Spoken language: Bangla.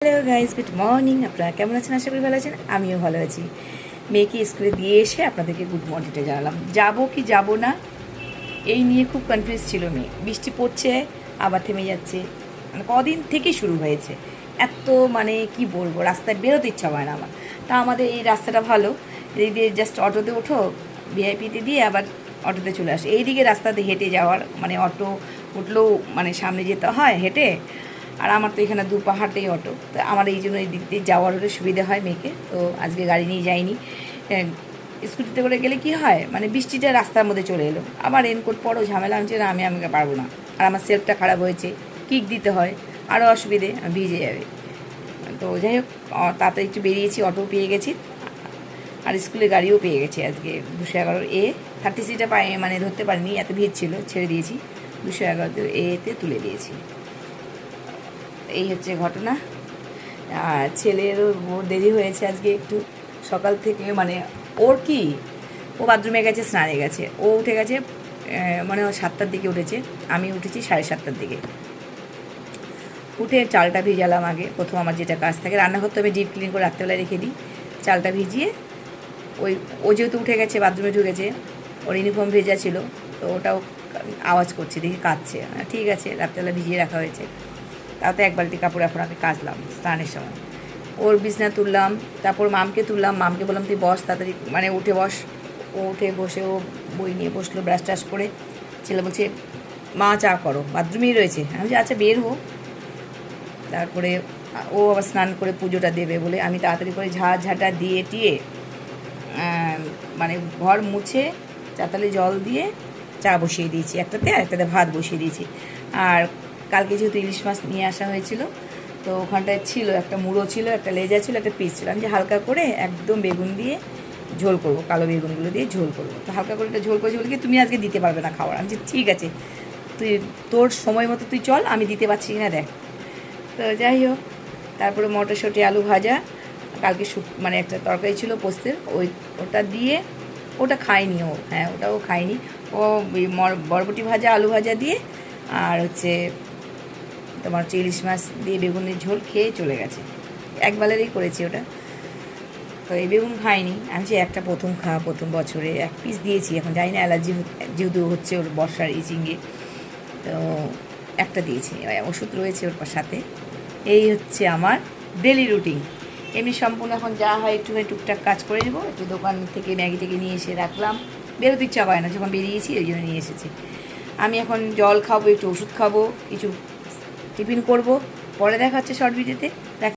হ্যালো গাইজ গুড মর্নিং আপনারা কেমন আছেন? আশা করি ভালো আছেন। আমিও ভালো আছি। মেয়েকে স্কুলে দিয়ে এসে আপনাদেরকে গুড মর্নিংটা জানালাম। যাব কি যাব না? এই নিয়ে খুব কনফিউজ ছিল মেয়ে। বৃষ্টি পড়ছে, আবার থেমে যাচ্ছে। মানে কদিন থেকেই শুরু হয়েছে। এত মানে কি বলব, রাস্তায় বেরোতে ইচ্ছা হয় না আমার। তা আমাদের এই রাস্তাটা ভালো। এই দিয়ে জাস্ট অটোতে ওঠো ভিআইপিতে দিয়ে আবার অটোতে চলে আসে। এইদিকে রাস্তাতে হেঁটে যাওয়ার মানে অটো উঠলেও মানে সামনে যেতে হয় হেঁটে। আর আমার তো এখানে দু পাহাড়টাই অটো। তো আমার এই জন্য এই দিক দিয়ে যাওয়ার হলে সুবিধা হয় মেয়েকে। তো আজকে গাড়ি নিয়ে যাইনি। হ্যাঁ, স্কুটিতে করে গেলে কি হয়? মানে বৃষ্টিটা রাস্তার মধ্যে চলে এলো। আবার রেনকোট পরও ঝামেলা আমি না আমি আমাকে পারব না। আর আমার সেলফটা খারাপ হয়েছে। কিক দিতে হয়। আরও অসুবিধে ভিজে যাবে। তো যাই হোক তাড়াতাড়ি একটু বেরিয়েছি অটো পেয়ে গেছি। আর স্কুলে গাড়িও পেয়ে গেছি আজকে। দুশো এগারোর এ থার্টি সিটা পাই মানে ধরতে পারিনি এত ভিড় ছিল ছেড়ে দিয়েছি। দুশো এগারোতে এতে তুলে দিয়েছি। এই হচ্ছে ঘটনা। আর ছেলেরও দেরি হয়েছে আজকে একটু সকাল থেকে মানে ওর কি, ও বাথরুমে গেছে, স্নানে গেছে। ও উঠে গেছে মানে ও সাতটার দিকে উঠেছে, আমি উঠেছি সাড়ে সাতটার দিকে। উঠে চালটা ভিজালাম আগে, প্রথম আমার যেটা কাজ থাকে রান্নাঘর তো আমি ডিপ ক্লিন করে রাত্রেবেলায় রেখে দিই। চালটা ভিজিয়ে, ওই, ও যেহেতু উঠে গেছে, বাথরুমে ঢুকেছে, ওর ইউনিফর্ম ভেজা ছিল, তো ওটাও আওয়াজ করছে, দেখি কাঁদছে। ঠিক আছে, রাত্রেবেলা ভিজিয়ে রাখা হয়েছে। তাতে এক বালতি কাপড় এখন আমি কাচলাম স্নানের সময়। ওর বিছনা তুললাম, তারপর মামকে তুললাম, মামকে বললাম, তুই বস তাড়াতাড়ি মানে উঠে বস। ও উঠে বসে ও বই নিয়ে বসল, ব্রাশ টাশ করে। ছেলে বলছে, মা, চা করো, বাথরুমেই রয়েছে। আমি বলছি আচ্ছা বের হো তারপরে ও আবার স্নান করে পুজোটা দেবে বলে আমি তাড়াতাড়ি করে ঝাড় ঝাঁটা দিয়ে টিয়ে মানে ঘর মুছে চাতালে জল দিয়ে চা বসিয়ে দিয়েছি, একটাতে আর একটাতে ভাত বসিয়ে দিয়েছি। আর কালকে যেহেতু ইলিশ মাছ নিয়ে আসা হয়েছিল, তো ওখানটায় ছিল, একটা মুড়ো ছিল, একটা লেজা ছিল, একটা পিস ছিল। আমি যে হালকা করে একদম বেগুন দিয়ে ঝোল করব, কালো বেগুনগুলো দিয়ে ঝোল করব। তো হালকা করে একটা ঝোল করেছি বলে কি, তুমি আজকে দিতে পারবে না খাবার আমি যে, ঠিক আছে, তুই, তোর সময় মতো তুই চল, আমি দিতে পারছি কিনা দেখ। তো যাই হোক, তারপরে মটরশুঁটি, আলু ভাজা, কালকে শুক মানে একটা তরকারি ছিল পোস্তের, ওই, ওটা দিয়ে, ওটা খায়নি ও হ্যাঁ ওটাও খায়নি ও বরবটি ভাজা, আলু ভাজা দিয়ে, আর হচ্ছে তোমার হচ্ছে ইলিশ মাছ দিয়ে বেগুনের ঝোল খেয়ে চলে গেছে। একবেলারই করেছি ওটা। তো এই বেগুন খাইনি। আমি যে একটা প্রথম খাওয়া, প্রথম বছরে। এক পিস দিয়েছি। এখন জানি না অ্যালার্জি যেহেতু হচ্ছে ওর বর্ষার ইচিংয়ে তো একটা দিয়েছি। ওষুধ রয়েছে ওর সাথে। এই হচ্ছে আমার ডেলি রুটিন এমনি সম্পূর্ণ এখন যা হয় একটুখানি টুকটাক কাজ করে নেব। একটু দোকান থেকে ম্যাগি থেকে নিয়ে এসে রাখলাম। বেরোতে ইচ্ছা করে না। যখন বেরিয়েছি ওই জন্য নিয়ে এসেছি। আমি এখন জল খাব, একটু ওষুধ খাব, কিছু টিফিন করব পরে দেখা হচ্ছে শর্ট ভিডিওতে